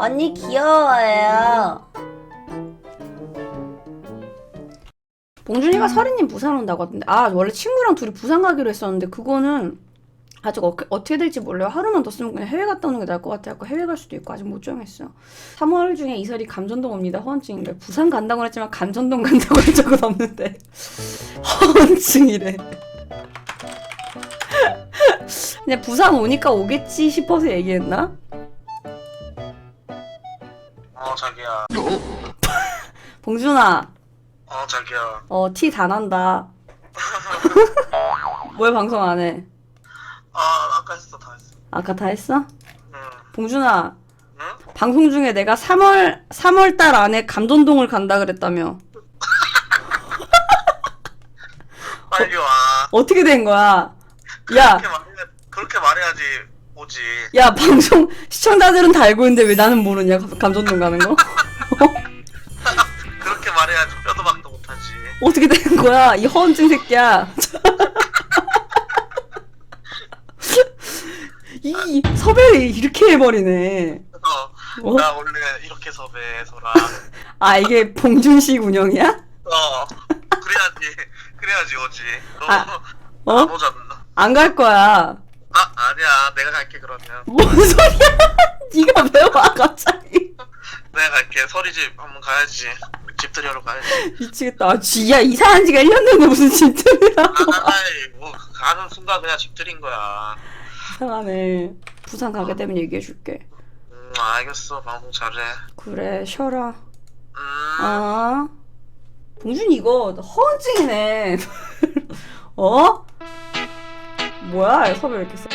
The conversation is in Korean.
언니 귀여워요. 봉준이가 서린님 부산 온다고 하던데. 아 원래 친구랑 둘이 부산 가기로 했었는데 그거는 아직 어, 어떻게 될지 몰라요. 하루만 더 쓰면 그냥 해외 갔다 오는 게 나을 것 같아요 해외 갈 수도 있고 아직 못 정했어요 3월 중에 이설이 감전동 옵니다 허언증인데. 부산 간다고 했지만 감전동 간다고 한 적은 없는데. 허언증이래. 그냥 부산 오니까 오겠지 싶어서 얘기했나? 어 자기야. 봉준아. 어 자기야. 어 티 다 난다. 왜 방송 안 해? 아 아까 했어 다 했어. 아까 다 했어? 응. 봉준아. 응? 방송 중에 내가 3월 3월 달 안에 감전동을 간다 그랬다며. 빨리 와. 어떻게 된 거야? 야, 그렇게 말해 그렇게 말해야지 오지 야 방송 시청자들은 다 알고 있는데 왜 나는 모르냐 감- 감전동 가는 거? 그렇게 말해야지 뼈도 박도 못하지 어떻게 된 거야? 이 허언증 새끼야. 이 섭외를 이렇게 해버리네. 어, 어? 나 원래 이렇게 섭외해서라 아 이게 봉준식 운영이야? 어 그래야지 그래야지 오지 너 아, 어? 안 오잖아 안 갈 거야. 아 아니야 내가 갈게 그러면 뭔 소리야? 네가 왜 와 갑자기? 내가 갈게 서리집 한번 가야지 집들이하러 가야지 미치겠다. 아, 쥐, 야 이사한 지가 1년 됐는데 무슨 집들이라고. 아이 뭐 가는 순간 그냥 집들인 거야 이상하네. 부산 가게 되면 얘기해줄게. 음 알겠어 방송 잘해 그래 쉬어라. 음 아. 봉준 이거 허언증이네. 어? 뭐야 섭외 왜 이렇게 써?